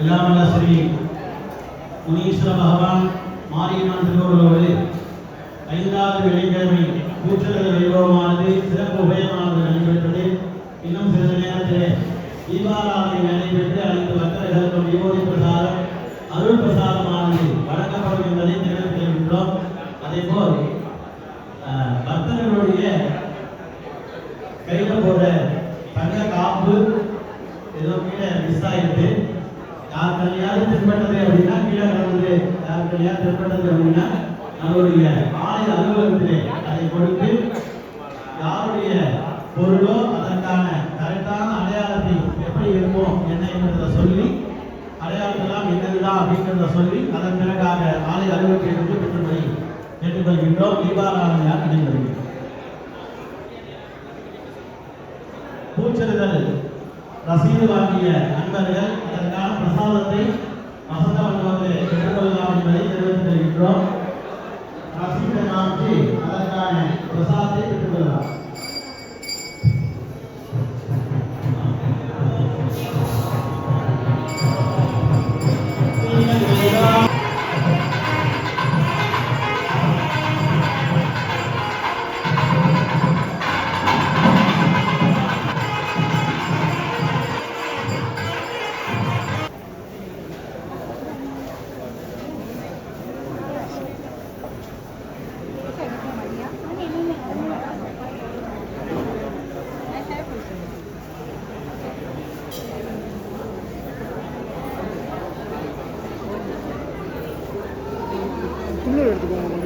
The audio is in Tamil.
எல்லாம் வல்ல ஸ்ரீ முனீஸ்வர பகவான் மாரியம்மன் திருவள்ளுவோடு ஐந்தாவது வெள்ளிக்கிழமை கூச்சல் வைபவமானது சிறப்பு உபயமானது நடைபெற்றது. இன்னும் சிறிது நேரத்திலே தீபாராதனை நடைபெற்று அனைத்து பக்தர்களுக்கும் விபூதி பிரசாதம் அருள் பிரசாதமானது வழங்கப்படும் என்பதை தெரிவித்திருக்கின்றோம் அதே போல் பக்தர்களுடைய கையில் போட தங்க காப்பு ஏதோ கீழே மிஸ் ஆயிருக்கு. யார் கல்யாணம் தென்பட்டது அப்படின்னா கீழே கிடந்தது யார் கல்யாணம் தென்பட்டது அப்படின்னா நம்மளுடைய ஆலய அலுவலகத்திலே அதை கொடுத்து யாருடைய பொருளோ அதற்கான கரெக்டான அடையாளத்தை எப்படி இருக்கும் என்ன என்பதை சொல்லி அடையாளத்தெல்லாம் என்னதுதான் அப்படிங்கிறத சொல்லி அதன் பிறகாக ஆலய அலுவலகத்தை கொண்டு பெற்றுமதி கேட்டுக்கொள்கின்றோம். தீபாராதனையாக நடைபெறுகிறது. பூச்செறிதல். ரசீது வாங்கிய நண்பர்கள் அதற்கான பிரசாதத்தை வசந்த வந்து எடுத்துக்கொள்ளலாம் என்பதை தெரிவித்து தெரிவிக்கிறோம் ரசீதை வாங்கி அதற்கான பிரசாதத்தை பெற்றுக்கொள்ளலாம் Thank you. எடுத்துக்கோங்க